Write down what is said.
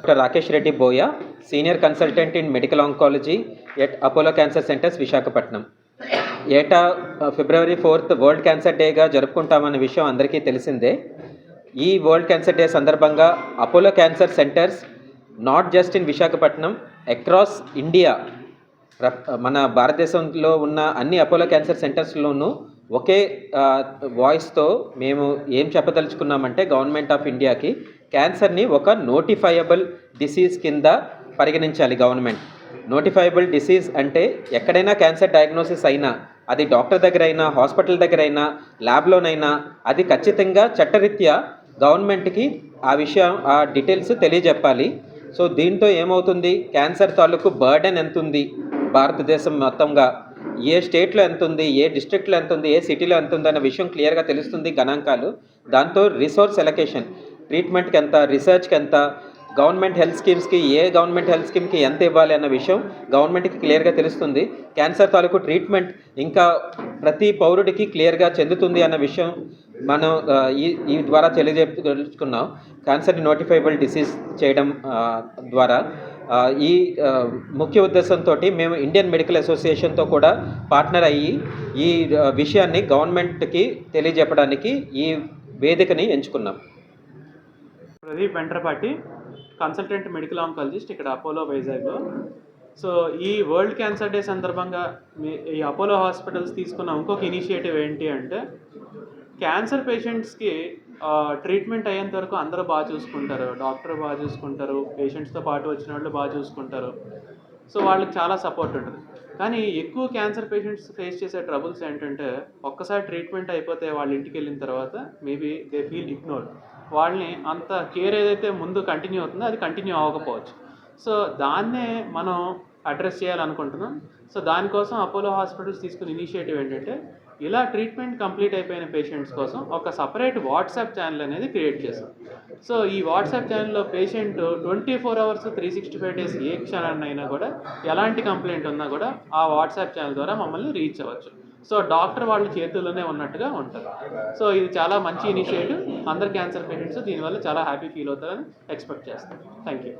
Doctor Rakesh Reddy Boya senior consultant in medical oncology at Apollo cancer centres Visakhapatnam. ఏటా February fourth world cancer డేగా జరుపుకుంటామన్న విషయం అందరికీ తెలిసిందే. ఈ వరల్డ్ క్యాన్సర్ డే సందర్భంగా Apollo cancer centres not just in Visakhapatnam across India మన భారతదేశంలో ఉన్న అన్ని అపోలో క్యాన్సర్ సెంటర్స్లోనూ ఒకే వాయిస్తో మేము ఏం చెప్పదలుచుకున్నామంటే గవర్నమెంట్ ఆఫ్ ఇండియాకి క్యాన్సర్ని ఒక నోటిఫైయబుల్ డిసీజ్ కింద పరిగణించాలి గవర్నమెంట్. నోటిఫైయబుల్ డిసీజ్ అంటే ఎక్కడైనా క్యాన్సర్ డయాగ్నోసిస్ అయినా అది డాక్టర్ దగ్గర అయినా హాస్పిటల్ దగ్గర అయినా ల్యాబ్లోనైనా అది ఖచ్చితంగా చట్టరీత్యా గవర్నమెంట్కి ఆ విషయం ఆ డీటెయిల్స్ తెలియజెప్పాలి. సో దీంతో ఏమవుతుంది? క్యాన్సర్ తాలూకు బర్డెన్ ఎంత ఉంది భారతదేశం మొత్తంగా? ఏ స్టేట్లో ఎంత ఉంది ఏ డిస్ట్రిక్ట్లో ఎంత ఉంది ఏ సిటీలో ఎంత ఉంది అన్న విషయం క్లియర్గా తెలుస్తుంది గణాంకాలు. దాంతో రిసోర్స్ ఎలకేషన్. ట్రీట్మెంట్కి ఎంత? రీసెర్చ్కి ఎంత? గవర్నమెంట్ హెల్త్ స్కీమ్స్కి ఏ గవర్నమెంట్ హెల్త్ స్కీమ్కి ఎంత ఇవ్వాలి? అన్న విషయం గవర్నమెంట్కి క్లియర్గా తెలుస్తుంది. క్యాన్సర్ తాలూకు ట్రీట్మెంట్ ఇంకా ప్రతి పౌరుడికి క్లియర్గా చెందుతుంది అన్న విషయం మనం ఈ ఈ ద్వారా తెలియజేసుకున్నాం క్యాన్సర్ని నోటిఫైబుల్ డిసీజ్ చేయడం ద్వారా ఈ ముఖ్య ఉద్దేశంతో మేము ఇండియన్ మెడికల్ అసోసియేషన్తో కూడా పార్ట్నర్ అయ్యి ఈ విషయాన్ని గవర్నమెంట్కి తెలియజెప్పడానికి ఈ వేదికని ఎంచుకున్నాం. Pradeep Ventrapati consultant medical oncologist ఇక్కడ అపోలో వైజాగ్లో సో ఈ వరల్డ్ క్యాన్సర్ డే సందర్భంగా మీ ఈ అపోలో హాస్పిటల్స్ తీసుకున్న ఇంకొక ఇనిషియేటివ్ ఏంటి అంటే క్యాన్సర్ పేషెంట్స్కి ట్రీట్మెంట్ అయ్యేంత వరకు అందరూ బాగా చూసుకుంటారు. డాక్టర్ బాగా చూసుకుంటారు. పేషెంట్స్తో పాటు వచ్చిన వాళ్ళు బాగా చూసుకుంటారు. సో వాళ్ళకి చాలా సపోర్ట్ ఉంటుంది. కానీ ఎక్కువ క్యాన్సర్ పేషెంట్స్ ఫేస్ చేసే ట్రబుల్స్ ఏంటంటే ఒక్కసారి ట్రీట్మెంట్ అయిపోతే వాళ్ళ ఇంటికి వెళ్ళిన తర్వాత మేబీ దే ఫీల్ ఇగ్నోర్ వాళ్ళని అంత కేర్ ఏదైతే ముందు కంటిన్యూ అవుతుందో అది కంటిన్యూ అవ్వకపోవచ్చు. సో దాన్నే మనం అడ్రస్ చేయాలనుకుంటున్నాం. సో దానికోసం అపోలో హాస్పిటల్స్ తీసుకున్న ఇనిషియేటివ్ ఏంటంటే ఇలా ట్రీట్మెంట్ కంప్లీట్ అయిపోయిన పేషెంట్స్ కోసం ఒక సపరేట్ వాట్సాప్ ఛానల్ అనేది క్రియేట్ చేశాం. సో ఈ వాట్సాప్ ఛానల్లో patient twenty four hours three sixty five days ఏ క్షణాన్నైనా కూడా ఎలాంటి కంప్లైంట్ ఉన్నా కూడా ఆ వాట్సాప్ ఛానల్ ద్వారా మమ్మల్ని రీచ్ అవ్వచ్చు. సో డాక్టర్ వాళ్ళ చేతుల్లోనే ఉన్నట్టుగా ఉంటుంది. సో ఇది చాలా మంచి ఇనిషియేటివ్ అందరు క్యాన్సర్ పేషెంట్స్ దీనివల్ల చాలా హ్యాపీ ఫీల్ అవుతారని ఎక్స్పెక్ట్ చేస్తాం. Thank you